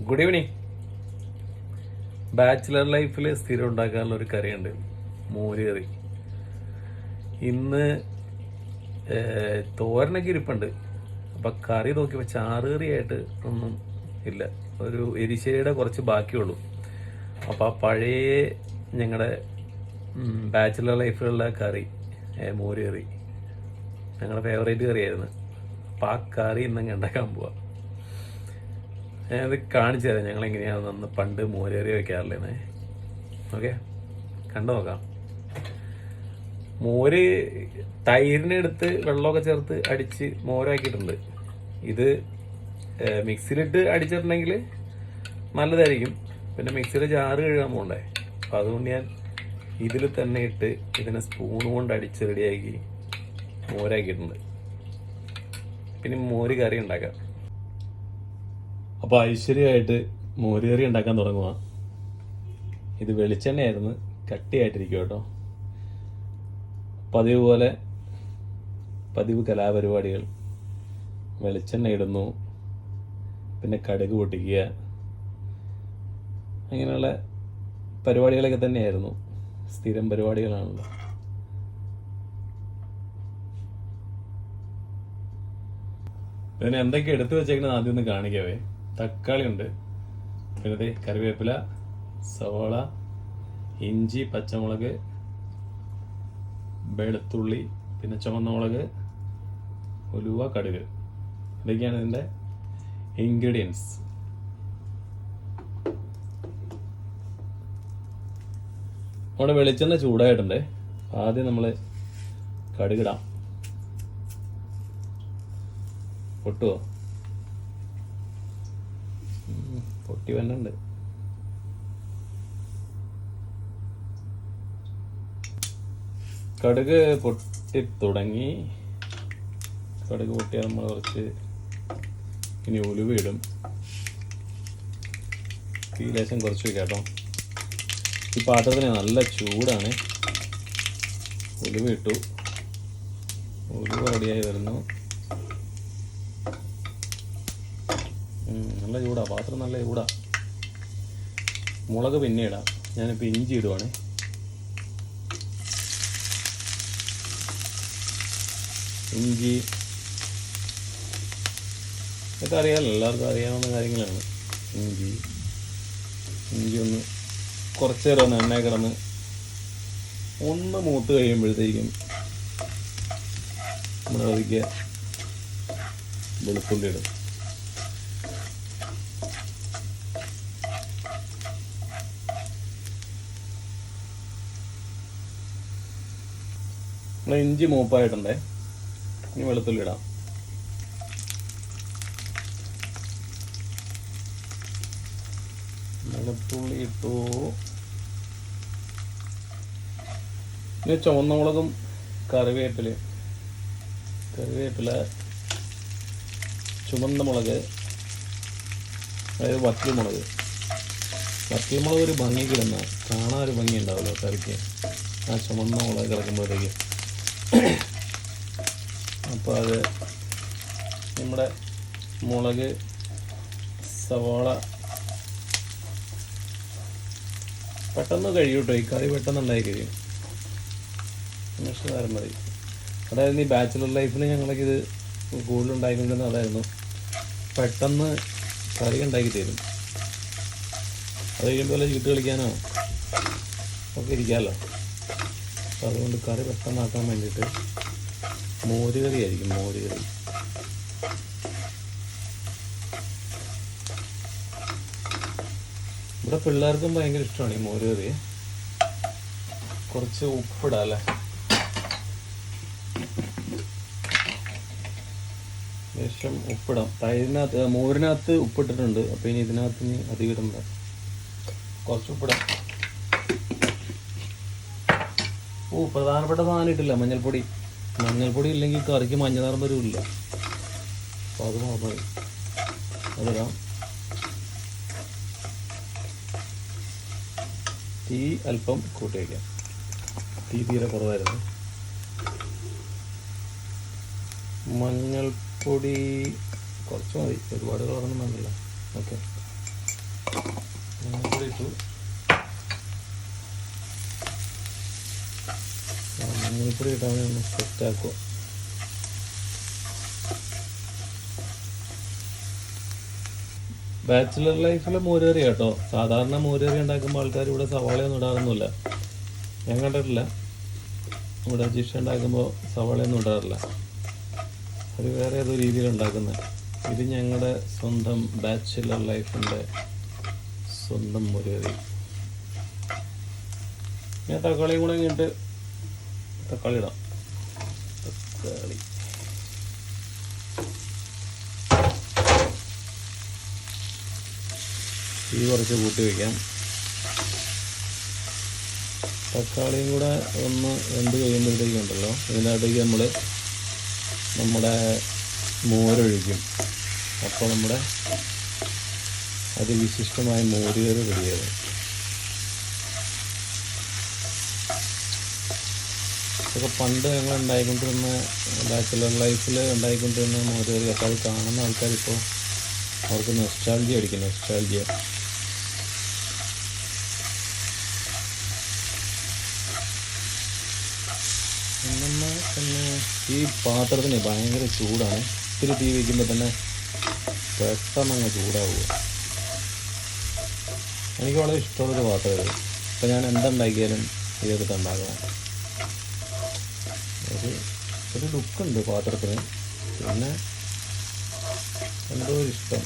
Good evening bachelor ലൈഫിൽ സ്ഥിരം ഉണ്ടാക്കാനുള്ള ഒരു കറിയുണ്ട്. മോര് കറി ഇന്ന് തോരനൊക്കെ ഇരിപ്പുണ്ട്. അപ്പം കറി നോക്കിയപ്പോൾ ചാറ് കറിയായിട്ട് ഒന്നും ഇല്ല. ഒരു എരിശ്ശേരിയുടെ കുറച്ച് ബാക്കിയുള്ളൂ. അപ്പോൾ ആ പഴയ ഞങ്ങളുടെ ബാച്ചിലർ ലൈഫിലുള്ള കറി മോരുകറി. മോര് കറി ഞങ്ങളുടെ ഫേവറേറ്റ് കറിയായിരുന്നു. അപ്പോൾ ആ കറി ഇന്നങ്ങ് ഉണ്ടാക്കാൻ പോവാ. ഞാനത് കാണിച്ചു തരാം. ഞങ്ങൾ എങ്ങനെയാണ് അന്ന് പണ്ട് മോരേറി വെക്കാറില്ലേ ഓക്കെ? കണ്ടു നോക്കാം. മോര് തൈരിനെടുത്ത് വെള്ളമൊക്കെ ചേർത്ത് അടിച്ച് മോരാക്കിയിട്ടുണ്ട്. ഇത് മിക്സിയിലിട്ട് അടിച്ചിട്ടുണ്ടെങ്കിൽ നല്ലതായിരിക്കും. പിന്നെ മിക്സിയിൽ ചാറ് കഴുകാൻ പോകണ്ടേ അപ്പം അതുകൊണ്ട് ഞാൻ ഇതിൽ തന്നെ ഇട്ട് ഇതിനെ സ്പൂൺ കൊണ്ട് അടിച്ച് റെഡിയാക്കി മോരാക്കിയിട്ടുണ്ട്. പിന്നെ മോര് കറി ഉണ്ടാക്കാം. അപ്പോൾ ഐശ്വര്യമായിട്ട് മോരുകറി ഉണ്ടാക്കാൻ തുടങ്ങുക ഇത് വെളിച്ചെണ്ണയായിരുന്നു. കട്ടിയായിട്ടിരിക്കും കേട്ടോ. പതിവ് പോലെ പതിവ് കലാപരിപാടികൾ. വെളിച്ചെണ്ണ ഇടുന്നു. പിന്നെ കടുക് പൊട്ടിക്കുക. അങ്ങനെയുള്ള പരിപാടികളൊക്കെ തന്നെയായിരുന്നു. സ്ഥിരം പരിപാടികളാണല്ലോ. പിന്നെ എന്തൊക്കെ എടുത്തു വെച്ചേക്കുന്നത് ആദ്യം ഒന്ന് കാണിക്കാവേ. തക്കാളി ഉണ്ട് പിന്നെ കറിവേപ്പില സവാള ഇഞ്ചി പച്ചമുളക് വെളുത്തുള്ളി പിന്നെ ചുവന്ന മുളക് ഉലുവ കടുക്. ഇതൊക്കെയാണ് ഇതിന്റെ ഇൻഗ്രീഡിയൻസ് നമ്മുടെ വെളിച്ചെണ്ണ ചൂടായിട്ടുണ്ട്. ആദ്യം നമ്മൾ കടുകിടാം. പൊട്ടുവോ? പൊട്ടി വന്നുണ്ട് കടുക് പൊട്ടി തുടങ്ങി. കടുക് പൊട്ടിയാൽ നമ്മൾ കുറച്ച് ഇനി ഉലുവ ഇടും. തീ ലേശം കുറച്ച് വയ്ക്കാം കേട്ടോ. ഈ പാത്രത്തിന് നല്ല ചൂടാണ്. ഉലുവ ഇട്ടു. ഉലുവ റെഡിയായി വരുന്നു. നല്ല ചൂടാ. പാത്രം നല്ല ചൂടാ. മുളക് പിന്നെ ഇടാം. ഞാനിപ്പോൾ ഇഞ്ചി ഇടുവാണ്. ഇഞ്ചി. ഇതൊക്കെ അറിയാമല്ലോ എല്ലാവർക്കും അറിയാവുന്ന കാര്യങ്ങളാണ്. ഇഞ്ചി. ഇഞ്ചി ഒന്ന് കുറച്ച് നേരം ഒന്ന് എണ്ണ കിടന്ന് ഒന്ന് മൂത്ത് കഴിയുമ്പോഴത്തേക്കും നമ്മൾ അതിക്ക് വെളുത്തുള്ളി ഇടും. നമ്മൾ ഇഞ്ചി മൂപ്പായിട്ടുണ്ടേ. ഇനി വെളുത്തുള്ളി ഇടാം. വെളുത്തുള്ളി ഇട്ടു. ഇനി ചുവന്ന മുളകും കറിവേപ്പില. കറിവേപ്പില ചുവന്ന മുളക് അതായത് വറ്റൽമുളക്. വറ്റൽമുളക് ഒരു ഭംഗി കിടന്ന കാണാൻ ഒരു ഭംഗി ഉണ്ടാവുമല്ലോ കറിക്ക്. ആ ചുമന്ന മുളക് കിടക്കുമ്പോഴത്തേക്ക് അപ്പോൾ അത് നമ്മുടെ മുളക് സവാള. പെട്ടെന്ന് കഴിയും കേട്ടോ ഈ കറി പെട്ടെന്ന് ഉണ്ടായി കഴിയും. നിമിഷം മതി. അതായത് ഈ ബാച്ചിലർ ലൈഫിൽ ഞങ്ങൾക്ക് ഇത് കൂടുതൽ ഉണ്ടായിക്കൊണ്ടിരുന്നത് അതായിരുന്നു. പെട്ടെന്ന് കറി ഉണ്ടാക്കി തരും. അത് കഴിയുമ്പോൾ ചീട്ട് കളിക്കാനോ ഒക്കെ ഇരിക്കാമല്ലോ അപ്പോൾ അതുകൊണ്ട് കറി പെട്ടെന്നാക്കാൻ വേണ്ടിയിട്ട് മോര് കറി ആയിരിക്കും മോര് കറി ഇവിടെ പിള്ളേർക്കും ഭയങ്കര ഇഷ്ടമാണ് ഈ മോര് കറി കുറച്ച് ഉപ്പിടാം അല്ലേ? ലേശം ഉപ്പിടാം. തൈരിനകത്ത് മോരിനകത്ത് ഉപ്പിട്ടിട്ടുണ്ട്. അപ്പോൾ ഇനി ഇതിനകത്ത് ഇനി അധികം ഇടണ്ട. കുറച്ച് ഉപ്പിടാം. ഓ പ്രധാനപ്പെട്ട സാധനം ഇട്ടില്ല. മഞ്ഞൾപ്പൊടി. മഞ്ഞൾപ്പൊടി ഇല്ലെങ്കിൽ കറിക്ക് മഞ്ഞ നിറം വരില്ല അപ്പോൾ അത് മാത്രമേ തീ അല്പം കൂട്ടി വയ്ക്കാം. തീ തീരെ കുറവായിരുന്നു. മഞ്ഞൾപ്പൊടി കുറച്ച് മതി. ഒരുപാട് കളറൊന്നും വേണ്ടല്ലോ ഓക്കെ. മഞ്ഞൾപ്പൊടി ഇട്ടു ആ, മഞ്ഞൾപ്പൊടി ഇടാൻ ഒന്ന് സെറ്റ് ആക്കുക. ബാച്ചിലർ ലൈഫിലെ മോരേറി കേട്ടോ. സാധാരണ മോരേറി ഉണ്ടാക്കുമ്പോൾ ആൾക്കാർ ഇവിടെ സവാളയൊന്നും ഇടാറൊന്നുമില്ല. ഞാൻ കണ്ടിട്ടില്ല. ഇവിടെ ജിഷ ഉണ്ടാക്കുമ്പോൾ സവാളയൊന്നും ഇടാറില്ല. അത് വേറെ ഏതോ രീതിയിൽ ഉണ്ടാക്കുന്നത്. ഇത് ഞങ്ങളുടെ സ്വന്തം ബാച്ചിലർ ലൈഫിന്റെ സ്വന്തം മുരേറി ഞാൻ തക്കാളിയും കൂടെ ഇങ്ങോട്ട് തക്കാളി ഇടാം തക്കാളി. ഈ കുറച്ച് കൂട്ടി വയ്ക്കാം തക്കാളിയും കൂടെ ഒന്ന് വെന്ത് കഴിയുമ്പോഴത്തേക്കും ഉണ്ടല്ലോ ഇതിനകത്തേക്ക് നമ്മൾ നമ്മുടെ മോരൊഴിക്കും. അപ്പോൾ നമ്മുടെ അതിവിശിഷ്ടമായ മോരുകറി റെഡിയാകും. ഇതൊക്കെ പണ്ട് ഞങ്ങൾ ഉണ്ടായിക്കൊണ്ടിരുന്ന ബാച്ചിലർ ലൈഫിൽ ഉണ്ടായിക്കൊണ്ടിരുന്ന മോരുകറി. അപ്പോൾ അത് കാണുന്ന ആൾക്കാരിപ്പോൾ അവർക്ക് നെസ്റ്റാൾജി അടിക്കും നെസ്റ്റാൾജിയ പിന്നെ ഈ പാത്രത്തിന് ഭയങ്കര ചൂടാണ്. ഇത്തിരി തീ വയ്ക്കുമ്പോൾ തന്നെ പെട്ടെന്ന് അങ്ങ് ചൂടാവുക. എനിക്ക് വളരെ ഇഷ്ടമുള്ളൊരു പാത്രമായിരുന്നു. അപ്പം ഞാൻ എന്തുണ്ടാക്കിയാലും ഇതെടുത്ത് ഉണ്ടാക്കണം ഒരു ഒരു ലുക്കുണ്ട് പാത്രത്തിന്. പിന്നെ എന്തോ ഇഷ്ടം.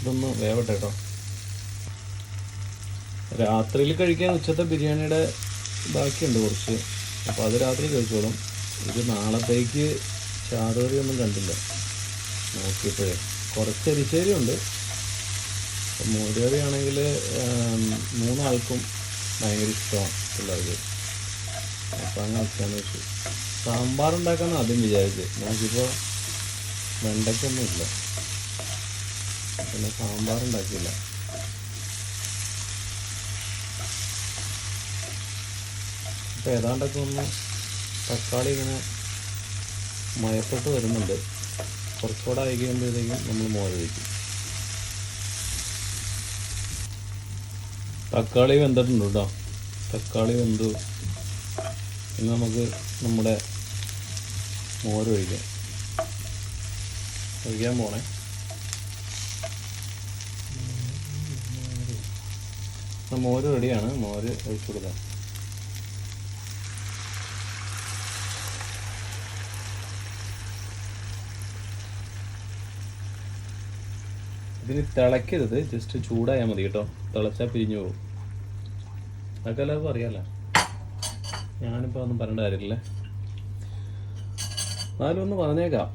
ഇതൊന്ന് വേവട്ടെ കേട്ടോ രാത്രിയിൽ കഴിക്കാൻ ഉച്ചത്തെ ബിരിയാണിയുടെ ബാക്കിയുണ്ട് കുറച്ച്. അപ്പോൾ അത് രാത്രി കഴിച്ചോളും. ഇത് നാളത്തേക്ക് ചാറുകറി ഒന്നും കണ്ടില്ല. നോക്കിയപ്പോഴേ. കുറച്ച് എരിശ്ശേരി ഉണ്ട് മോരുകറി ആണെങ്കിൽ മൂന്നാൾക്കും ഭയങ്കര ഇഷ്ടമാണ് പിള്ളേർക്ക് അപ്പം അങ്ങനെ വെച്ചാന്ന് വെച്ചു സാമ്പാർ ഉണ്ടാക്കാന്ന് ആദ്യം വിചാരിച്ച്. നമുക്കിപ്പോൾ വെണ്ടയ്ക്കൊന്നും ഇല്ല പിന്നെ സാമ്പാർ ഉണ്ടാക്കിയില്ല ഇപ്പം ഏതാണ്ടൊക്കെ ഒന്ന് തക്കാളി ഇങ്ങനെ മയപ്പെട്ട് വരുന്നുണ്ട്. കുറച്ചുകൂടെ ആയി നമ്മൾ മോര വയ്ക്കും തക്കാളി വെന്തിട്ടുണ്ട് കേട്ടോ. തക്കാളി വെന്തു. ഇനി നമുക്ക് നമ്മുടെ മോരൊഴിക്കാം ഒഴിക്കാൻ പോണേ. മോര് റെഡിയാണ് മോര് ഒഴിച്ചു കൊടുക്കാം. ഇതിന് തിളയ്ക്കരുത് ജസ്റ്റ് ചൂടായാൽ മതി കേട്ടോ. തിളച്ചാൽ പിരിഞ്ഞു പോകും. അതൊക്കെ എല്ലാവർക്കും അറിയാമല്ലോ ഞാനിപ്പോൾ ഒന്നും പറയേണ്ട കാര്യമില്ലേ. എന്നാലും ഒന്ന് പറഞ്ഞേക്കാം.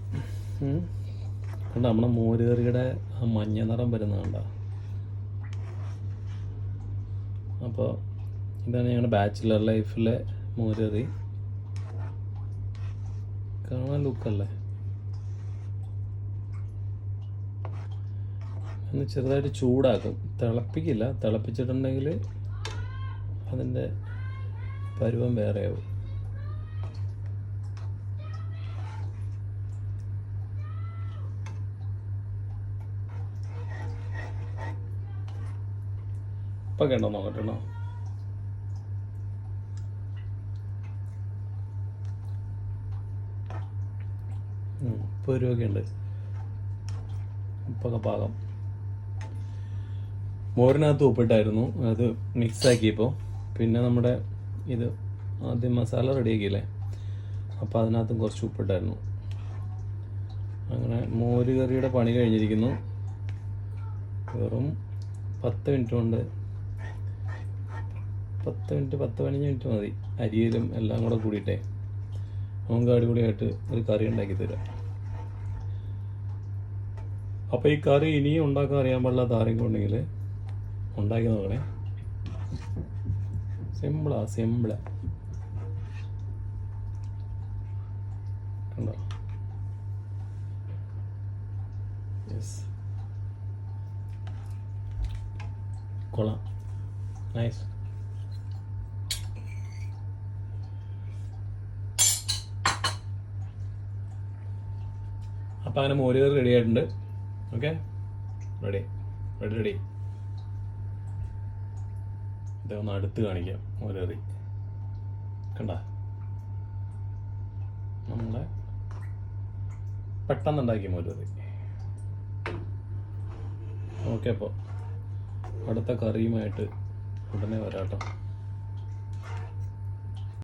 കണ്ട നമ്മുടെ മോരുകറിയുടെ ആ മഞ്ഞ നിറം വരുന്ന കണ്ടോ? അപ്പോൾ ഇതാണ് ഞങ്ങളുടെ ബാച്ചിലർ ലൈഫിലെ മോരുകറി. കാണാൻ ലുക്കല്ലേ ഒന്ന് ചെറുതായിട്ട് ചൂടാക്കും. തിളപ്പിക്കില്ല. തിളപ്പിച്ചിട്ടുണ്ടെങ്കിൽ അതിന്റെ പരുവം വേറെയാവും. ഇപ്പം കണ്ടോ നോക്കട്ടെണ്ണോ ഇപ്പോൾ ഒരു ഉണ്ട് ഉപ്പൊക്കെ പാകം. മോരിനകത്ത് ഉപ്പിട്ടായിരുന്നു. അത് മിക്സ് ആക്കിയപ്പോൾ പിന്നെ നമ്മുടെ ഇത് ആദ്യം മസാല റെഡിയാക്കിയില്ലേ? അപ്പോൾ അതിനകത്തും കുറച്ച് ഉപ്പിട്ടായിരുന്നു. അങ്ങനെ മോര് കറിയുടെ പണി കഴിഞ്ഞിരിക്കുന്നു. വെറും പത്ത് മിനിറ്റ് കൊണ്ട് പത്ത് മിനിറ്റ് പത്ത് പതിനഞ്ച് മിനിറ്റ് മതി. അരിയിലും എല്ലാം കൂടെ കൂടിയിട്ടേ. നമുക്ക് അടിപൊളിയായിട്ട് ഒരു കറി ഉണ്ടാക്കി തരാം. അപ്പോൾ ഈ കറി ഇനിയും ഉണ്ടാക്കാൻ അറിയാൻ പാടില്ലാത്ത ആരെങ്കിലും ഉണ്ടെങ്കിൽ ഉണ്ടാക്കി നോക്കണേ സിമ്പിളാ സിമ്പിളാ കണ്ടോ? യെസ് കൊള്ളാം. നൈസ് അപ്പോൾ അങ്ങനെ മോരുകറി റെഡി ആയിട്ടുണ്ട്. ഓക്കെ റെഡി റെഡി റെഡി ഇതൊന്ന് അടുത്ത് കാണിക്കാം മോരറി കണ്ട? നമ്മുടെ പെട്ടെന്നുണ്ടാക്കിയ മോരറി ഓക്കെ അപ്പോൾ അടുത്ത കറിയുമായിട്ട് ഉടനെ വരാട്ടോ